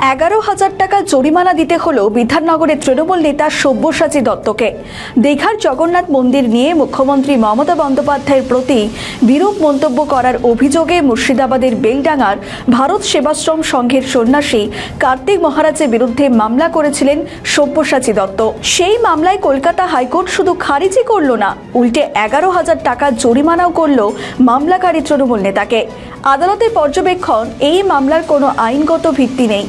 এগারো হাজার টাকা জরিমানা দিতে হলো বিধাননগরের তৃণমূল নেতা সব্যসাচী দত্তকে। দীঘার জগন্নাথ মন্দির নিয়ে মুখ্যমন্ত্রী মমতা বন্দ্যোপাধ্যায়ের প্রতি বিরূপ মন্তব্য করার অভিযোগে মুর্শিদাবাদের বেলডাঙ্গার ভারত সেবাশ্রম সংঘের সন্ন্যাসী কার্তিক মহারাজের বিরুদ্ধে মামলা করেছিলেন সব্যসাচী দত্ত। সেই মামলায় কলকাতা হাইকোর্ট শুধু খারিজই করল না, উল্টে এগারো হাজার টাকা জরিমানাও করল মামলাকারী তৃণমূল নেতাকে। আদালতের পর্যবেক্ষণ, এই মামলার কোনো আইনগত ভিত্তি নেই।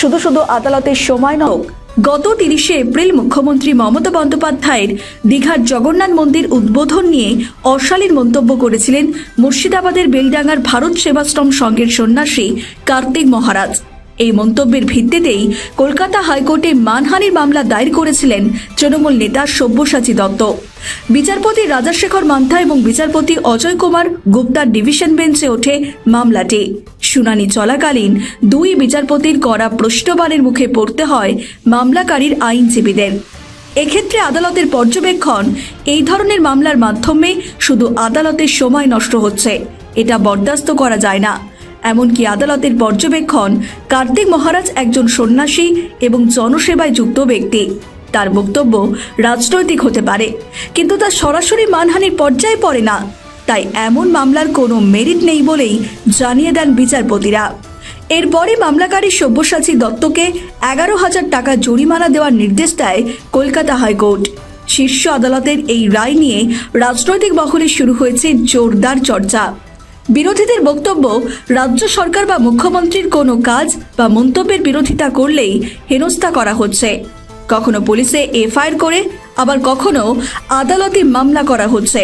শুধু শুধু আদালতের সময় নয়, গত তিরিশে এপ্রিল মুখ্যমন্ত্রী মমতা বন্দ্যোপাধ্যায়ের দীঘার জগন্নাথ মন্দির উদ্বোধন নিয়ে অশালীন মন্তব্য করেছিলেন মুর্শিদাবাদের বেলডাঙ্গার ভারত সেবাশ্রম সংঘের সন্ন্যাসী কার্তিক মহারাজ। এই মন্তব্যের ভিত্তিতেই কলকাতা হাইকোর্টে মানহানির মামলা দায়ের করেছিলেন তৃণমূল নেতা সব্যসাচী দত্ত। বিচারপতি রাজাশেখর মান্থা এবং বিচারপতি অজয় কুমার গুপ্তার ডিভিশন বেঞ্চে ওঠে মামলাটি। শুনানি চলাকালীন দুই বিচারপতির করা প্রশ্নবাণের মুখে পড়তে হয় মামলাকারীর আইনজীবীদের। এক্ষেত্রে আদালতের পর্যবেক্ষণ এই ধরনের মামলার মাধ্যমে শুধু আদালতের সময় নষ্ট হচ্ছে, এটা বরদাস্ত করা যায় না। এমনকি আদালতের পর্যবেক্ষণ কার্তিক মহারাজ একজন সন্ন্যাসী এবং জনসেবায় যুক্ত ব্যক্তি। তার বক্তব্য রাজনৈতিক হতে পারে, কিন্তু তা সরাসরি মানহানির পর্যায়ে পড়ে না। তাই এমন মামলার কোনো মেরিট নেই বলেই জানিয়ে দেন বিচারপতিরা। এরপরে মামলাকারী সব্যসাচী দত্তকে এগারো হাজার টাকা জরিমানা দেওয়ার নির্দেশ দেয় কলকাতা হাইকোর্ট। শীর্ষ আদালতের এই রায় নিয়ে রাজনৈতিক মহলে শুরু হয়েছে জোরদার চর্চা। বিরোধীদের বক্তব্য, রাজ্য সরকার বা মুখ্যমন্ত্রীর কোনো কাজ বা মন্তব্যের বিরোধিতা করলেই হেনস্থা করা হচ্ছে। কখনো পুলিশে এফআইআর করে, আবার কখনো আদালতে মামলা করা হচ্ছে।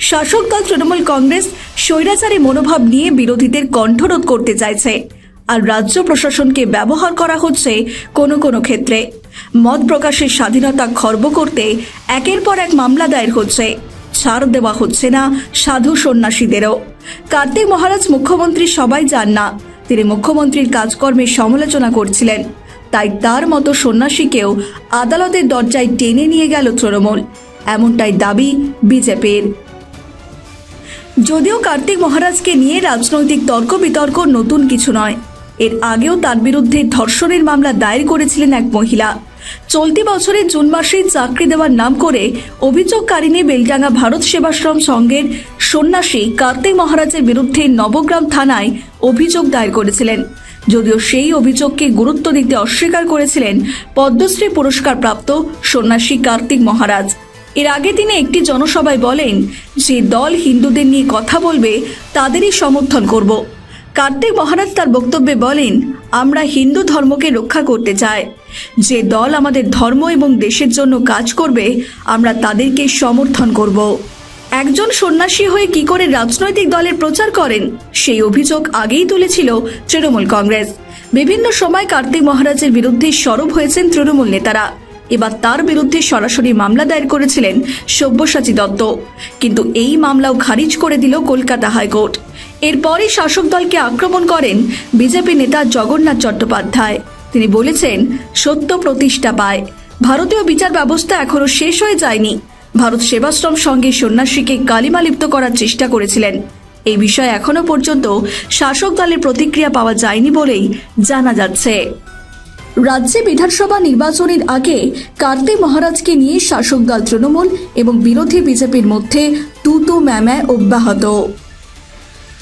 শাসক দল তৃণমূল কংগ্রেস স্বৈরাচারী মনোভাব নিয়ে বিরোধীদের কণ্ঠরোধ করতে চাইছে। আর রাজ্য প্রশাসনকে ব্যবহার করা হচ্ছে কোনো কোনো ক্ষেত্রে। মত প্রকাশের স্বাধীনতা খর্ব করতে একের পর এক মামলা দায়ের হচ্ছে। ছাড় দেওয়া হচ্ছে না সাধু সন্ন্যাসীদেরও। কার্তিক মহারাজ মুখ্যমন্ত্রী সবাই যান না। তিনি মুখ্যমন্ত্রীর কাজকর্মের সমালোচনা করছিলেন। তাই তার মতো সন্ন্যাসীকেও আদালতের দরজায় টেনে নিয়ে গেল তৃণমূল। এমনটাই দাবি বিজেপির। যদিও কার্তিক মহারাজকে নিয়ে রাজনৈতিক তর্ক বিতর্ক নতুন কিছু নয়। এর আগেও তার বিরুদ্ধে ধর্ষণের মামলা দায়ের করেছিলেন এক মহিলা। চলতি বছরের জুন মাসেই চাকরি দেওয়ার নাম করে অভিযোগকারিনী বেলডাঙ্গা ভারত সেবাশ্রম সংঘের সন্ন্যাসী কার্তিক মহারাজের বিরুদ্ধে নবগ্রাম থানায় অভিযোগ দায়ের করেছিলেন। যদিও সেই অভিযোগকে গুরুত্ব দিতে অস্বীকার করেছিলেন পদ্মশ্রী পুরস্কার প্রাপ্ত সন্ন্যাসী কার্তিক মহারাজ। এর আগে তিনি একটি জনসভায় বলেন, যে দল হিন্দুদের নিয়ে কথা বলবে, তাদেরই সমর্থন করব। কার্তিক মহারাজ তার বক্তব্যে বলেন, আমরা হিন্দু ধর্মকে রক্ষা করতে চাই। যে দল আমাদের ধর্ম এবং দেশের জন্য কাজ করবে, আমরা তাদেরকে সমর্থন করব। একজন সন্ন্যাসী হয়ে কি করে রাজনৈতিক দলের প্রচার করেন, সেই অভিযোগ আগেই তুলেছিল তৃণমূল কংগ্রেস। বিভিন্ন সময় কার্তিক মহারাজের বিরুদ্ধে সরব হয়েছেন তৃণমূল নেতারা। এবার তার বিরুদ্ধে সরাসরি মামলা দায়ের করেছিলেন সব্যসাচী দত্ত। কিন্তু এই মামলাও খারিজ করে দিল কলকাতা হাইকোর্ট। এরপরই শাসক দলকে আক্রমণ করেন বিজেপি নেতা জগন্নাথ চট্টোপাধ্যায়। তিনি বলেছেন, সত্য প্রতিষ্ঠা পায়। ভারতীয় বিচার ব্যবস্থা এখনও শেষ হয়ে যায়নি। ভারত সেবাশ্রম সঙ্গে সন্ন্যাসীকে কালিমা লিপ্ত করার চেষ্টা করেছিলেন। এই বিষয়ে এখনও পর্যন্ত শাসক দলের প্রতিক্রিয়া পাওয়া যায়নি বলেই জানা যাচ্ছে। রাজ্যে বিধানসভা নির্বাচনের আগে কার্তিক মহারাজকে নিয়ে শাসক দল তৃণমূল এবং বিরোধী বিজেপির মধ্যে তুতু ম্যামায় অব্যাহত।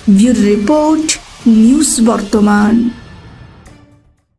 ব্যুরো রিপোর্ট, নিউজ বর্তমান।